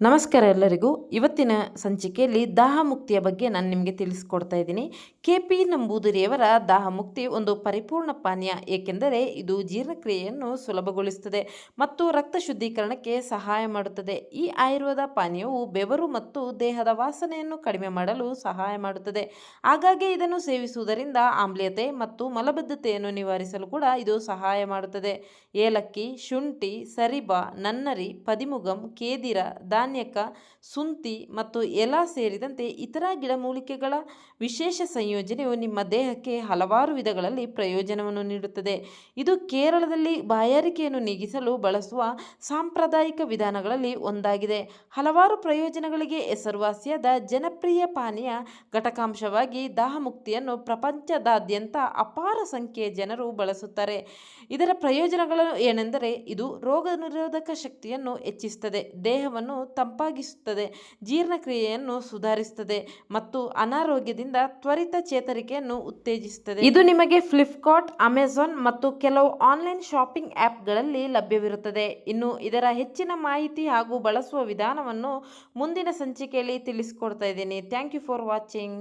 ನಮಸ್ಕಾರ ಎಲ್ಲರಿಗೂ. ಇವತ್ತಿನ ಸಂಚಿಕೆಯಲ್ಲಿ ದಾಹ ಮುಕ್ತಿಯ ಬಗ್ಗೆ ನಾನು ನಿಮಗೆ ತಿಳಿಸ್ಕೊಡ್ತಾ ಇದ್ದೀನಿ. ಕೆ ಪಿ ನಂಬೂದಿರಿಯವರ ದಾಹ ಮುಕ್ತಿ ಒಂದು ಪರಿಪೂರ್ಣ ಪಾನೀಯ, ಏಕೆಂದರೆ ಇದು ಜೀರ್ಣಕ್ರಿಯೆಯನ್ನು ಸುಲಭಗೊಳಿಸುತ್ತದೆ ಮತ್ತು ರಕ್ತ ಶುದ್ಧೀಕರಣಕ್ಕೆ ಸಹಾಯ ಮಾಡುತ್ತದೆ. ಈ ಆಯುರ್ವೇದ ಪಾನೀಯವು ಬೆವರು ಮತ್ತು ದೇಹದ ವಾಸನೆಯನ್ನು ಕಡಿಮೆ ಮಾಡಲು ಸಹಾಯ ಮಾಡುತ್ತದೆ. ಹಾಗಾಗಿ ಇದನ್ನು ಸೇವಿಸುವುದರಿಂದ ಆಮ್ಲೀಯತೆ ಮತ್ತು ಮಲಬದ್ಧತೆಯನ್ನು ನಿವಾರಿಸಲು ಕೂಡ ಇದು ಸಹಾಯ ಮಾಡುತ್ತದೆ. ಏಲಕ್ಕಿ, ಶುಂಠಿ, ಸರಿಬ ನನ್ನರಿ ಪದಿಮುಗಂ ಕೇದಿರ ಧಾನ್ಯಕ ಸುಂತಿ ಮತ್ತು ಎಲ ಸೇರಿದಂತೆ ಇತರ ಗಿಡಮೂಲಿಕೆಗಳ ವಿಶೇಷ ಸಂಯೋಜನೆಯು ನಿಮ್ಮ ದೇಹಕ್ಕೆ ಹಲವಾರು ವಿಧಗಳಲ್ಲಿ ಪ್ರಯೋಜನವನ್ನು ನೀಡುತ್ತದೆ. ಇದು ಕೇರಳದಲ್ಲಿ ಬಾಯಾರಿಕೆಯನ್ನು ನೀಗಿಸಲು ಬಳಸುವ ಸಾಂಪ್ರದಾಯಿಕ ವಿಧಾನಗಳಲ್ಲಿ ಒಂದಾಗಿದೆ. ಹಲವಾರು ಪ್ರಯೋಜನಗಳಿಗೆ ಹೆಸರುವಾಸಿಯಾದ ಜನಪ್ರಿಯ ಪಾನೀಯ ಘಟಕಾಂಶವಾಗಿ ದಾಹಮುಕ್ತಿಯನ್ನು ಪ್ರಪಂಚದಾದ್ಯಂತ ಅಪಾರ ಸಂಖ್ಯೆಯ ಜನರು ಬಳಸುತ್ತಾರೆ. ಇದರ ಪ್ರಯೋಜನಗಳು ಏನೆಂದರೆ ಇದು ರೋಗ ನಿರೋಧಕ ಶಕ್ತಿಯನ್ನು ಹೆಚ್ಚಿಸುತ್ತದೆ. ದೇಹವನ್ನು ತಂಪಾಗಿಸುತ್ತದೆ. ಜೀರ್ಣಕ್ರಿಯೆಯನ್ನು ಸುಧಾರಿಸುತ್ತದೆ ಮತ್ತು ಅನಾರೋಗ್ಯದಿಂದ ತ್ವರಿತ ಚೇತರಿಕೆಯನ್ನು ಉತ್ತೇಜಿಸುತ್ತದೆ. ಇದು ನಿಮಗೆ ಫ್ಲಿಪ್ಕಾರ್ಟ್, ಅಮೆಜಾನ್ ಮತ್ತು ಕೆಲವು ಆನ್ಲೈನ್ ಶಾಪಿಂಗ್ ಆ್ಯಪ್ಗಳಲ್ಲಿ ಲಭ್ಯವಿರುತ್ತದೆ. ಇನ್ನು ಇದರ ಹೆಚ್ಚಿನ ಮಾಹಿತಿ ಹಾಗೂ ಬಳಸುವ ವಿಧಾನವನ್ನು ಮುಂದಿನ ಸಂಚಿಕೆಯಲ್ಲಿ ತಿಳಿಸಿಕೊಡ್ತಾ ಇದ್ದೀನಿ. Thank you for watching.